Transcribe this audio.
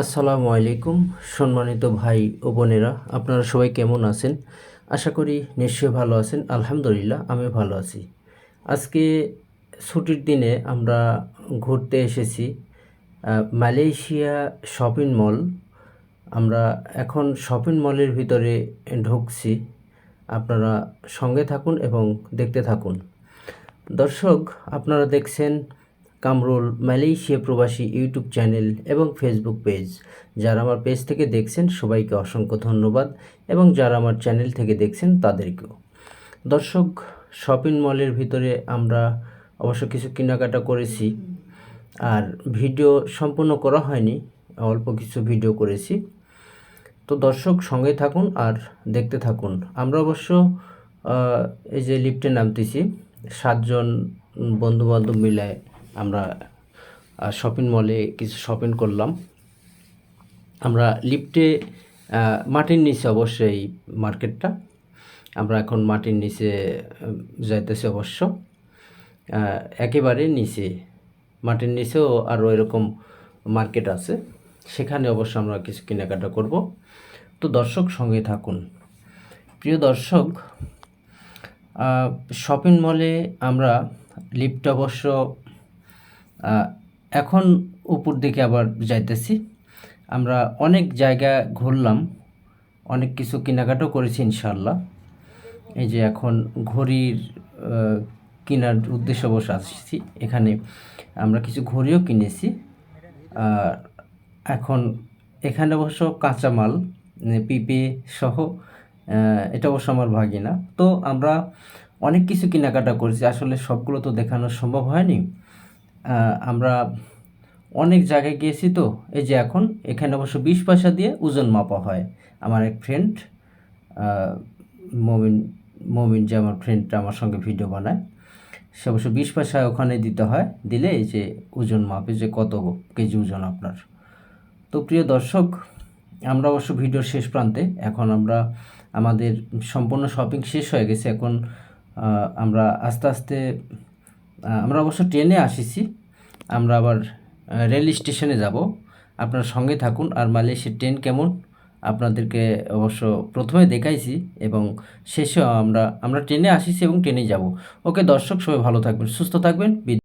আসসালামু আলাইকুম, সম্মানিত ভাই ও বোনেরা, আপনারা সবাই কেমন আছেন? আশা করি নিশ্চয়ই ভালো আছেন, আলহামদুলিল্লাহ আমি ভালো আছি। আজকে ছুটির দিনে আমরা ঘুরতে এসেছি মালয়েশিয়া শপিং মল। আমরা এখন শপিং মলের ভিতরে ঢুকছি, আপনারা সঙ্গে থাকুন এবং দেখতে থাকুন। দর্শক, আপনারা দেখছেন কামরুল মালয়েশিয়া প্রবাসী ইউটিউব চ্যানেল এবং ফেসবুক পেজ। যারা আমার পেজ থেকে দেখছেন, সবাইকে অসংখ্য ধন্যবাদ এবং যারা আমার চ্যানেল থেকে দেখছেন, তাদেরকেও। দর্শক, শপিং মলের ভিতরে আমরা অবশ্য কিছু কেনাকাটা করেছি। আর ভিডিও সম্পূর্ণ করা হয়নি, অল্প কিছু ভিডিও করেছি। তো দর্শক, সঙ্গে থাকুন আর দেখতে থাকুন। আমরা অবশ্য এই যে লিফটে নামতেছি, সাতজন বন্ধু বান্ধব মিলে আমরা শপিং মলে কিছু শপিং করলাম। আমরা লিফটে মাটির নিচে অবশ্যই মার্কেটটা আমরা এখন মাটির নিচে যাইতেছি অবশ্য। একেবারে নিচে। মাটির নিচেও আরও এরকম মার্কেট আছে। সেখানে অবশ্য আমরা কিছু কেনাকাটা করব। তো দর্শক সঙ্গে থাকুন। প্রিয় দর্শক শপিং মলে আমরা লিফট অবশ্য এখন উপর দিকে আবার যাইতেছি। আমরা অনেক জায়গা ঘুরলাম, অনেক কিছু কেনাকাটাও করেছি ইনশাল্লাহ এই যে এখন ঘড়ির কেনার উদ্দেশ্যে বসে আসছি। এখানে আমরা কিছু ঘড়িও কিনেছি। আর এখন এখানে অবশ্য কাঁচামাল মানে পিপে সহ এটা অবশ্য আমার ভাগিনা। তো আমরা অনেক কিছু কেনাকাটা করেছি। আসলে সবগুলো তো দেখানো সম্ভব হয়নি। আমরা অনেক জায়গায় গিয়েছি তো, এই যে এখন, এখানে অবশ্য বিশ পয়সা দিয়ে ওজন মাপা হয়। আমার এক ফ্রেন্ড মমিন মমিন যে আমার ফ্রেন্ডটা আমার সঙ্গে ভিডিও বানায়, সে অবশ্য বিশ পয়সা ওখানে দিতে হয়, দিলে এই যে ওজন মাপে যে কত কেজি ওজন আপনার। তো প্রিয় দর্শক, আমরা অবশ্য ভিডিওর শেষ প্রান্তে, এখন আমরা আমাদের সম্পূর্ণ শপিং শেষ হয়ে গেছে, এখন আমরা আস্তে আস্তে আমরা অবশ্য ট্রেনে আসিছি। আমরা আবার রেল স্টেশনে যাব। আপনার সঙ্গে থাকুন। আর মালয়েশিয়ার ট্রেন কেমন? আপনাদেরকে অবশ্য প্রথমে দেখাইছি এবং শেষে আমরা আমরা ট্রেনে আসিছি এবং ট্রেনে যাব। ওকে, দর্শক, সবাই ভালো থাকবেন, সুস্থ থাকবেন।